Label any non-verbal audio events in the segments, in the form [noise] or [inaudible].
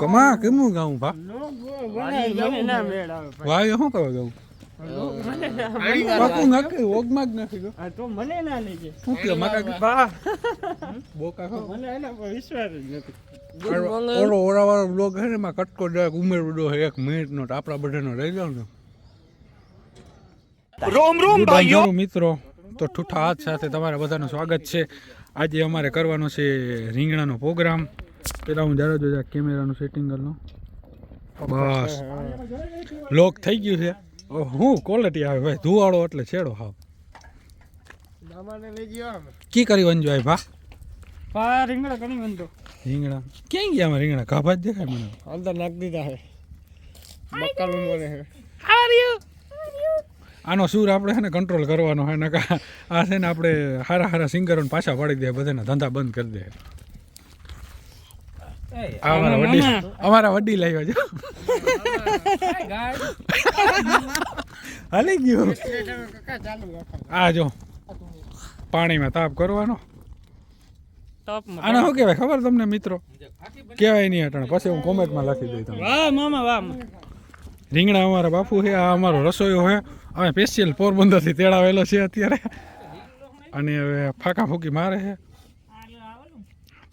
કમા કેમું ગાઉં ભા? વાયો ના ભાઈ. શું ના મેળ આવે. બાપુ નાખી ઓગમાં જ નાખી ગયો તો મને ના લઈ શું કયો માકા બા બોકા ખાઓ મને એના પર વિશ્વાસ જ નથી. ઓલો ઓરાવાળો બ્લોગ છે ને એમાં કટકો જરાક ઉમેરડો છે એક મિનિટનો તો આપણા બધાનો રહી જાવ ને. રોમ રોમ ભાઈઓ. મિત્રો. તો ઠૂઠા હાથ સાથે તમારા બધાનું સ્વાગત છે. આજે અમારે કરવાનો છે રીંગણાનો પ્રોગ્રામ. પેલા હું જરા જોજા કેમેરાનું સેટિંગ કરી લઉં બસ લોક થઈ ગયું છે. હું ક્વોલિટી આવે? ભાઈ ધુવાળો એટલે છેડો હાવ. લઈ ગયો આમ. કી કરી આય ભા? પા રીંગણા કરી વંજો રીંગણા. ક્યાં ગયા અમારા રીંગણા? ગાભા જ દેખાય મને. અંદર નાખ દીધા હે બકાલું બોલે હે આનો સૂર આપણે છે ને કંટ્રોલ કરવાનો છે નકા આ છે ને આપણે હારા હારા સિંગરોને પાછા પાડી દે બધાના ધંધા બંધ કરી દે. અમારા વડી અમારા વડી લાવ્યા છે. હાલી ગયું. આ જો પાણીમાં તાપ કરવાનો. આને શું કહેવાય? ખબર તમને મિત્રો? કહેવાય નહીં અટાણે. પછી હું કોમેન્ટમાં લખી દઈ તમને. વાહ મામા વાહ રીંગણા અમારા બાપુ છે આ અમારો રસોઈયો છે. અમે સ્પેશિયલ પોરબંદરથી તેડાવેલો છે અત્યારે. અને હવે ફાંકા ફૂકી મારે છે.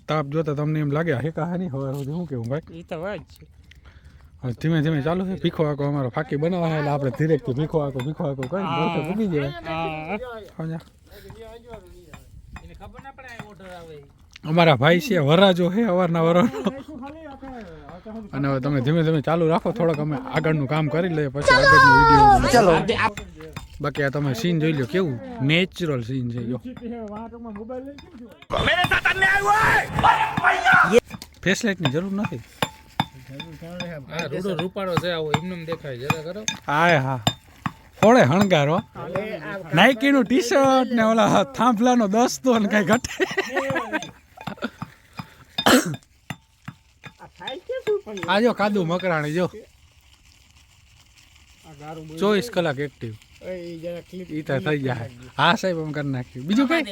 તાપ જોતા તમને એમ લાગે હેકા હા નહીં હવે હું શું કેવું ભાઈ? એ તો વાત છે. હવે ધીમે ધીમે ચાલુ છે ભીખો આકો અમારો ફાકી બનાવવા એટલે આપણે ધીરેકથી ભીખો આકો ભીખો આકો કઈ બરફે પૂગી જાય. અમારા ભાઈ છે વરાજો છે અવારના વરાનો અને હવે તમે ધીમે ધીમે ચાલુ રાખો થોડોક અમે આગળનું કામ કરી લઈએ પછી આગળનું વીડિયો ચાલો. બાકી આ તમે સીન જોઈ લો કેવું નેચરલ સીન છે જો. ફેસ જરૂર નથી. હા રૂડો રૂપાળો છે આવો એમનેમ દેખાય જરા કરો. હાય હા. થોડે હણગારો. નાઇકીનું ટી શર્ટ ને ઓલા થાંભલાનો દસ્તો ને કઈ ઘટે. આ જો કાદુ મકરાણી જો. ચોવીસ કલાક એક્ટિવ એ જરા ક્લિપ ઈ તો થઈ જાય હા સાહેબ અમે કરી નાખ્યું. બીજું કઈ?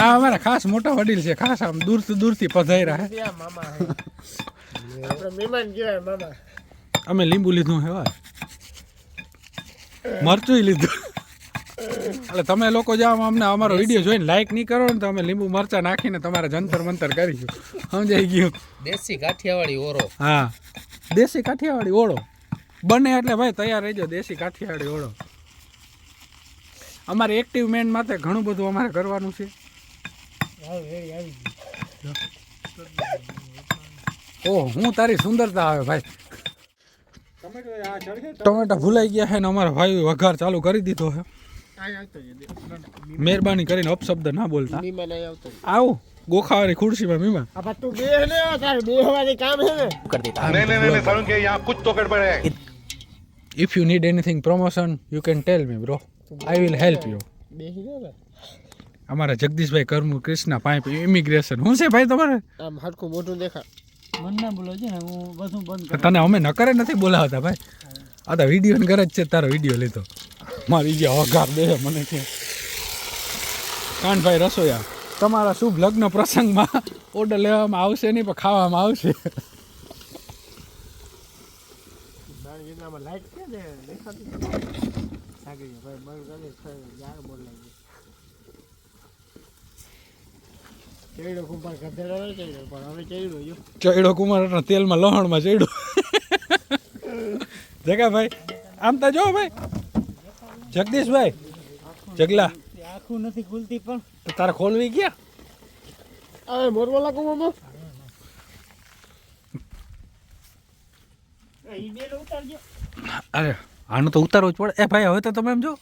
આ અમારા ખાસ મોટા વડીલ છે ખાસ આમ દૂરથી દૂરથી પધાર્યા હે. મામા આપણે મહેમાન કહેવાય મામા. અમે લીંબુ લીધું હે મરચું લીધું. એટલે તમે લોકો જાઓ અમને અમારો વીડિયો જોઈને લાઈક નહીં કરો ને તો અમે લીંબુ મરચા નાખીને તમારે જંતર મંતર કરીશું. સમજાઈ ગયું? દેશી કાઠિયાવાડી ઓરો હા. દેશી કાઠિયાવાડી ઓળો. બને એટલે ભાઈ તૈયાર રહેજો દેશી કાઠિયાડી ઓળો. અમારે એક્ટિવ મેન માટે ઘણું બધું અમારે કરવાનું છે. ઓ હું તારી સુંદરતા આવે ભાઈ. ટમેટા ભૂલાઈ ગયા છે ને અમારા ભાઈ વઘાર ચાલુ કરી દીધો છે. મહેરબાની કરીને અપશબ્દ ના બોલતા. આવું ગોખાવાની ખુરશી માં મીમા તું બેહ ને તારે બેહવાની કામ હે ને. કર દેતા નહીં નહીં નહીં સારું યહાં કુછ તો ગડબડ હે. If you need anything promotion you can tell me bro I will help you અમારા જગદીશભાઈ કરમુ કૃષ્ણા પાઇપ ઇમિગ્રેશન શું છે ભાઈ તમારે? આમ હરખું મોટું દેખા. મને ના બોલો છે ને હું બધું બંધ તને અમે નકરે નથી બોલાવતા ભાઈ. આ તો વીડિયો ઘરે જ છે તારો વીડિયો લીધો. મારી જે વઘાર દે મને કે કાનભાઈ રસોયા. તમારા શુભ લગ્ન પ્રસંગમાં ઓર્ડર લેવામાં આવશે નહીં પણ ખાવામાં આવશે. મારી એનામાં લાઈટ છે ને દેખાતી સાગરી ભાઈ બંધ કરે યાર બોલ લાગી ચેડો કુંભાર ગધેડો ચેડો પણ હવે ચેડો જો. ચૈડો કુમારના તેલમાં લહણમાં ચૈડો. જગા ભાઈ આમ તો જો ભાઈ. જગદીશભાઈ જગલા. આખું નથી ખુલતી પણ. તારે ખોલવી ગયા? હવે મોરવાલા કુંભામાં ઈ બે ઉતારજો અરે આનો તો ઉતારવો જ પડે. એ ભાઈ હવે તો તમે એમ જો.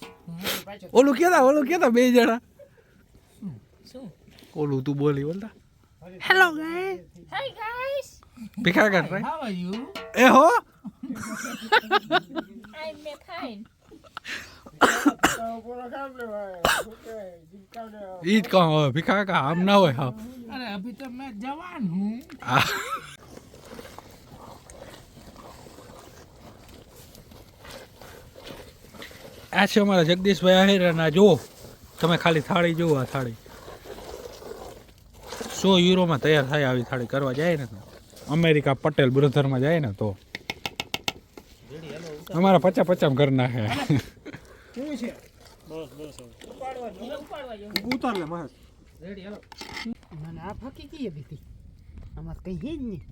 ઓલું કેતા ઓલું કેતા બે જણા. ઓલું તું બોલી બોલતા hello guys hi guys Bhikha એ હો. આઈ એમ કહો ભીખા કા આમ ના હોય હા. અરે અભી તો મેં જવાન હું. આ છે અમારા જગદીશભાઈ આહિરના. જુઓ તમે ખાલી થાળી જુઓ આ થાળી. સો યુરોમાં તૈયાર થાય આવી થાળી કરવા જાય ને અમેરિકા પટેલ બ્રધરમાં જાય ને તો. અમારા પચા પચા ઘર નાખે ઉતાર લે મહેશ મને આ ફાકી કીએ બીતી આમાં કઈ હે જ નહીં.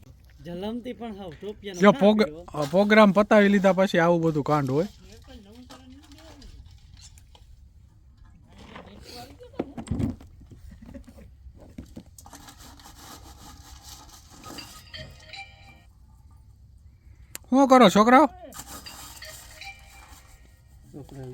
[laughs] જલમથી પણ હાવ ટોપિયા જો પ્રોગ્રામ પતાવી લીધા પછી આવું બધું કાંડ હોય. શું કરો છોકરાઓ? છોકરા